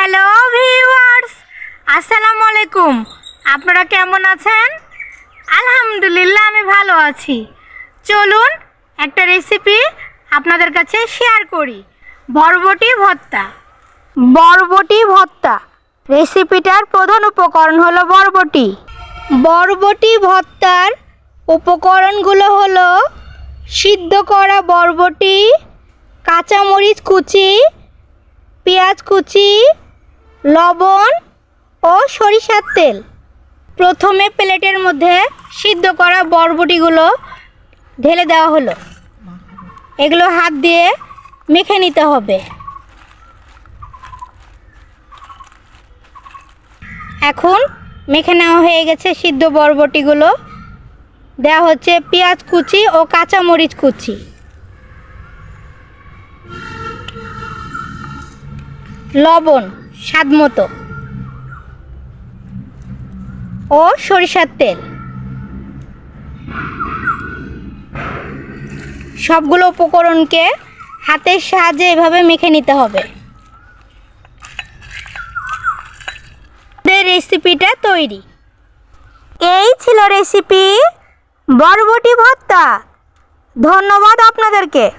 Hello viewers আসসালামু আলাইকুম আপনারা কেমন আছেন আলহামদুলিল্লাহ আমি ভালো আছি চলুন একটা রেসিপি আপনাদের কাছে শেয়ার করি বরবটি ভর্তা বরবটি ভর্তা রেসিপিটার প্রধান উপকরণ হলো বরবটি বরবটি ভর্তার উপকরণগুলো হলো সিদ্ধ করা বরবটি কাঁচামরিচ কুচি পেঁয়াজ কুচি লবণ ও সরিষার তেল। প্রথমে প্লেটের মধ্যে সিদ্ধ করা বরবটিগুলো ঢেলে দেওয়া হলো। এগুলো হাত দিয়ে মেখে নিতে হবে। এখন মেখে নেওয়া হয়ে গেছে সিদ্ধ বরবটিগুলো। দেওয়া হচ্ছে পেঁয়াজ কুচি ও কাঁচামরিচ কুচি। লবণ স্বাদ মতো। ও সরিষার তেল। সবগুলো উপকরণকে হাতের সাহায্যে এভাবে মেখে নিতে হবে। রেসিপিটা তৈরি। এই ছিল রেসিপি বরবটি ভর্তা। ধন্যবাদ আপনাদেরকে।